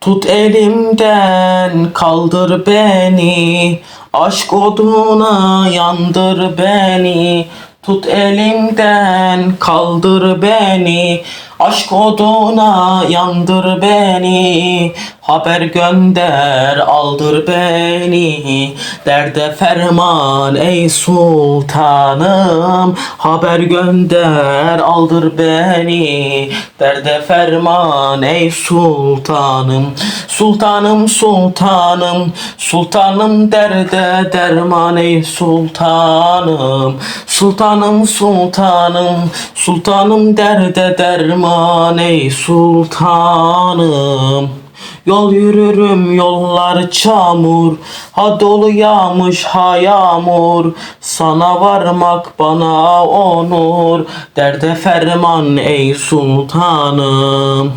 Tut elimden kaldır beni. Aşk oduna yandır beni. Tut elimden kaldır beni Aşk oduna yandır beni Haber gönder aldır beni. Derde ferman ey sultanım Haber gönder aldır beni. Derde ferman ey sultanım Sultanım sultanım Sultanım derde derman ey sultanım. Sultanım sultanım Sultanım derde derman ey sultanım Yol yürürüm yollar çamur. Ha dolu yağmış ha yağmur Sana varmak bana onur. Derde ferman ey sultanım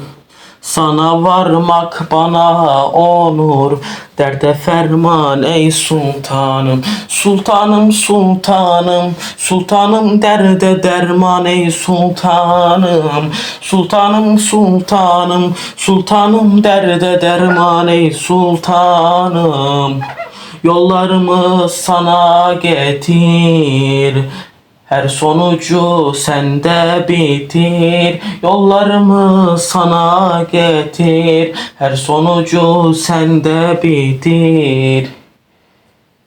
sana varmak bana onur Derde ferman ey sultanım. Sultanım sultanım. Sultanım derde derman ey sultanım. Sultanım sultanım. Sultanım derde derman ey sultanım. Yollarımı sana getir her sonucu sende bitir Yollarımı sana getir. Her sonucu sende bitir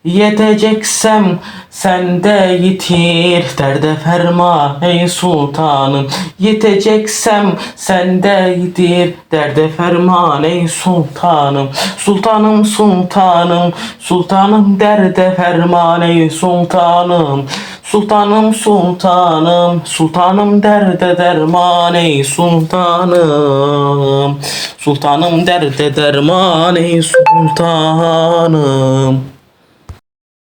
Yeteceksem sende yitir Derde ferma ey sultanım. Yeteceksem sende yitir Derde ferman ey sultanım. Sultanım sultanım Sultanım derde ferman ey sultanım. Sultanım sultanım Sultanım derde derman ey sultanım. Sultanım derde derman ey sultanım